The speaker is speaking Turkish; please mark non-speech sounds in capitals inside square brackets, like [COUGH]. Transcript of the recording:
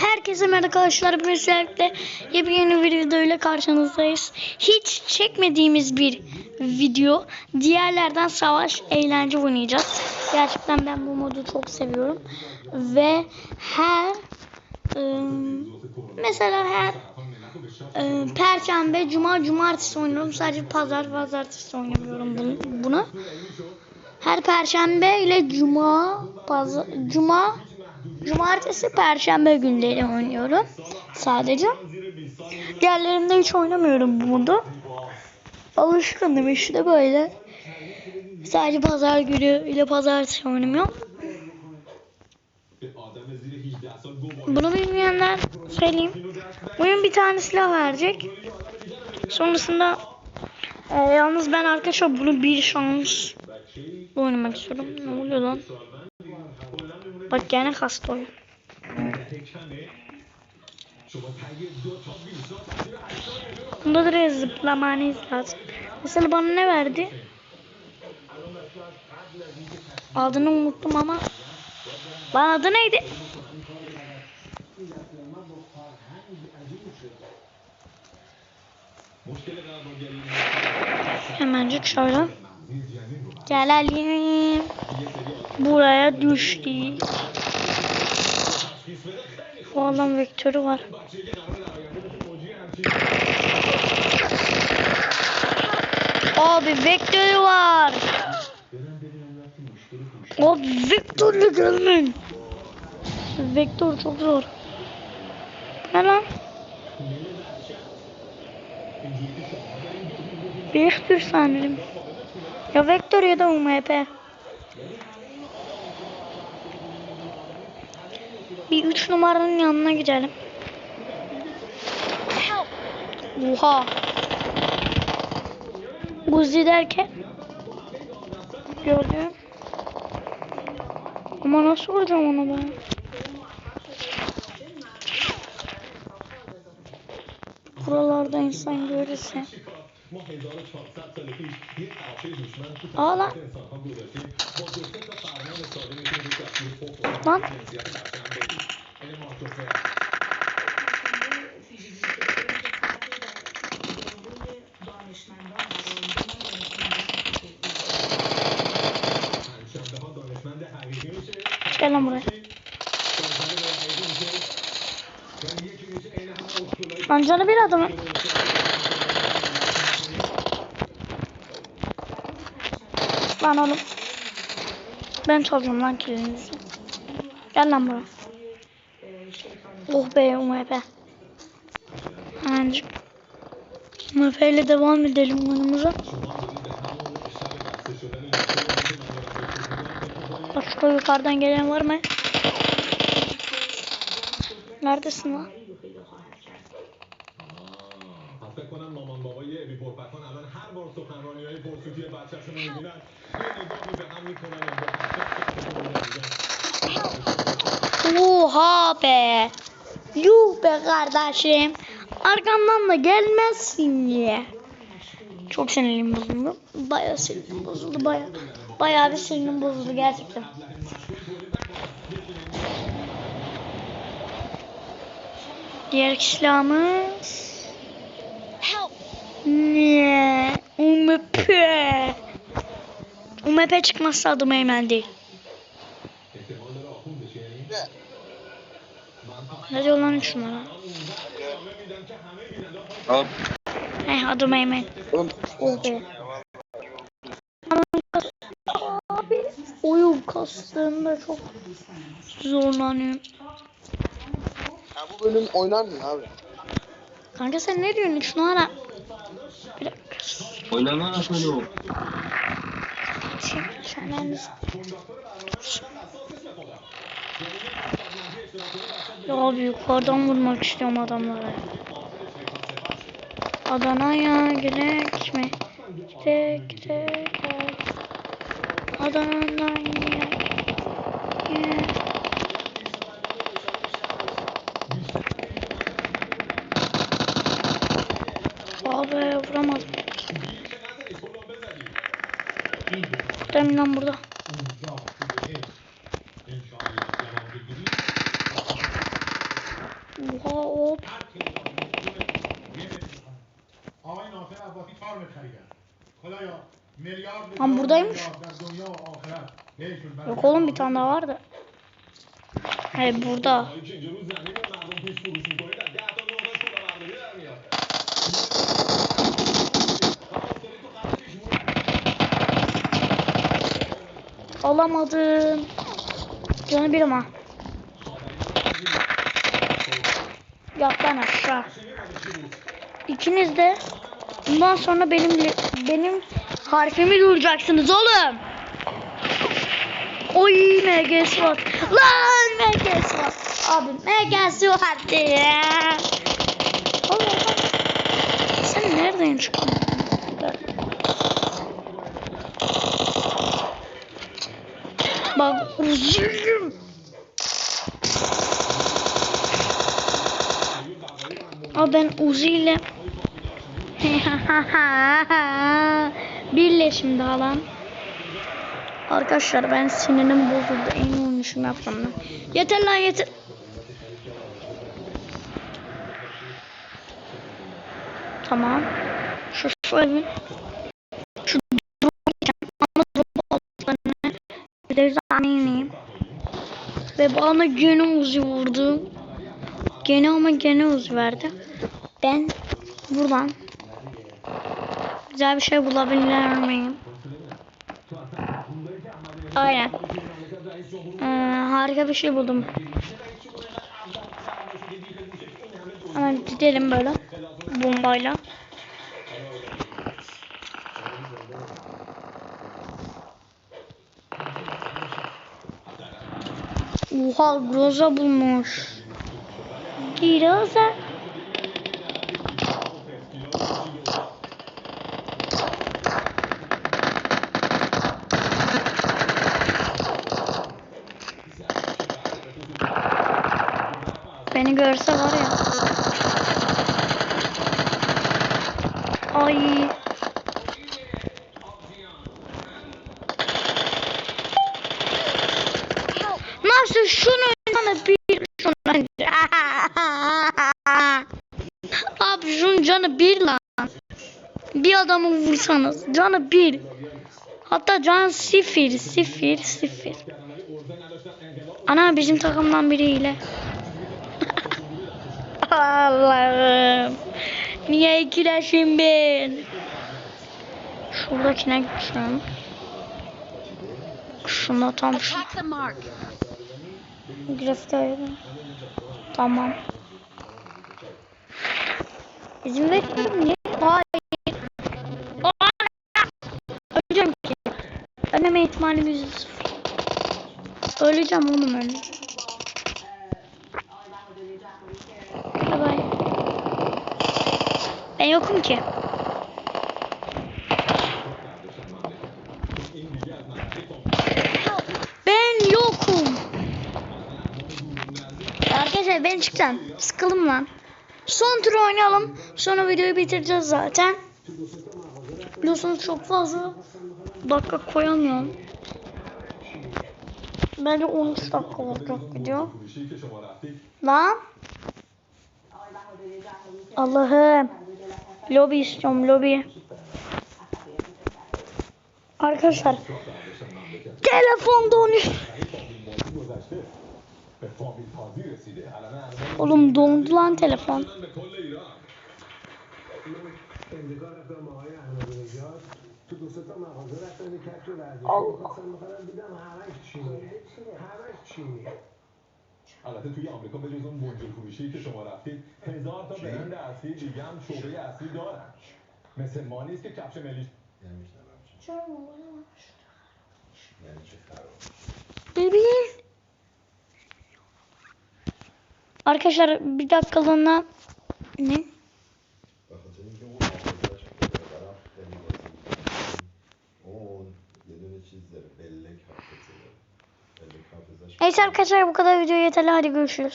Herkese merhaba arkadaşlar. Bugün sizlerle yepyeni bir videoyla karşınızdayız. Hiç çekmediğimiz bir video. Diğerlerden savaş, eğlence oynayacağız. Gerçekten ben bu modu çok seviyorum. Ve her ım, mesela her ım, Perşembe, Cuma, Cumartesi oynuyorum. Sadece Pazar, Pazartesi oynamıyorum bunu. bunu. Her Perşembe ile Cuma, Pazar, Cuma, Cumartesi, Perşembe günleri oynuyorum. Sadece. Diğerlerinde hiç oynamıyorum bu modu. Alışkınım işte böyle. Sadece pazar günü ile pazartesi oynamıyorum. Bunu bilmeyenler söyleyeyim. Oyun bir tane silah verecek. Sonrasında e, yalnız ben arkadaşlar bunu bir şans oynamak istiyorum. Ne oluyor lan? Bak gene kastı oyun. Bunda da zıplamanız lazım. Mesela bana ne verdi? Adını unuttum ama. Lan adı neydi? Hemencik şöyle. Gelelim. Buraya düştük. Bu adam vektörü var. Abi vektörü var. Abi vektörle gelmeyin. Vektör çok zor. Ne lan? Vektör sanırım. Ya vektör ya da UMP. Bir üç numaranın yanına gidelim. Oha. Guzi derken gördüm. Ama nasıl vuracağım onu ben? Buralarda insan görürse. Aa lan. Lan. Gel lan buraya. Lan canı bir adamın. Lan oğlum. Ben çalacağım lan kilinizi. Gel lan buraya. Oh be UMP. Hemencik. UMP ile devam edelim oyunumuza. Başka yukarıdan gelen var mı? Neredesin lan? korkutuya başlasın oyuncular. Yine doğru bir hamle konan. Oha be. Yuh be kardeşim. Arkamdan da gelmezsin diye. Çok sinirim bozuldu. Bayağı sinirim bozuldu. Bayağı, bayağı bir sinirim bozuldu gerçekten. Diğer silahımız... Help! UMP. UMP çıkmazsa adım Eymen değil. Ne diyor lan üç numara? Hop. Heh adım Eymen. Abi oyun kastığında çok zorlanıyorum. ya bu bölüm oynar mı abi? Kanka sen ne diyorsun üç numara? Atalım. Şimdi sen Ya abi yukarıdan vurmak istiyorum adamlara. Adana'ya gidek mi? Gidek gidek. Adana'dan ye. Kurtarayım lan burada. Oha hop. Lan buradaymış. Yok oğlum bir tane daha vardı. Hayır burada. Alamadım. Canı bir ama. Yat lan aşağı. İkiniz de bundan sonra benim benim harfimi duracaksınız oğlum. Oy MG SWAT. Lan MG SWAT. Abi MG SWAT ya. Oğlum sen nereden çıktın? Uzun. Ama ben Uzi ile birleşim daha lan. Arkadaşlar ben sinirim bozuldu. En olmuşum yapsam da. Yeter lan yeter. Tamam. Şu şöyle. Şu ama robotlarını bir de zaneyim. Ve bana gene uzi vurdu. Gene ama gene uzi verdi. Ben buradan güzel bir şey bulabilir miyim? Aynen. Ee, harika bir şey buldum. Hemen gidelim böyle bombayla. Oha groza bulmuş. Groza. Beni görse var ya. Ay. Nasıl şunu bana bir şunu Abi şunun canı bir lan. Bir adamı vursanız canı bir. Hatta can sifir sifir sifir. Ana bizim takımdan biriyle. [LAUGHS] Allah'ım. Niye ikileşim ben? Şuradakine gideceğim. Şuna tam şu. Mark. Grafikteydi. Tamam. İzin verin Ölmeme ihtimalim yüzde sıfır. Öleceğim oğlum öleceğim. Bye bye. Ben yokum ki. Ben yokum. Arkadaşlar ben çıkacağım. Sıkıldım lan. Son tur oynayalım. Sonra videoyu bitireceğiz zaten. Biliyorsunuz çok fazla dakika koyamıyorum. Bence 13 dakika olacak video. Lan. Allah'ım. Lobi istiyorum lobi. Arkadaşlar. Telefonda 13. Oğlum dondu lan telefon. به کل ایران امریکا رفتم با آقای احمدی نژاد تو دو سه تا مغازه رفتم یه کفش ورزشی الله. خواستم بخرم دیدم همش چینی همش چینی البته توی آمریکا به جز اون بنجل فروشی که شما رفتید هزار تا برند اصلی دیگه هم شعبه اصلی دارن مثل ما نیست که کفش ملی Bebeğim. Arkadaşlar bir dakikalığına ne? Neyse arkadaşlar bu kadar video yeterli hadi görüşürüz.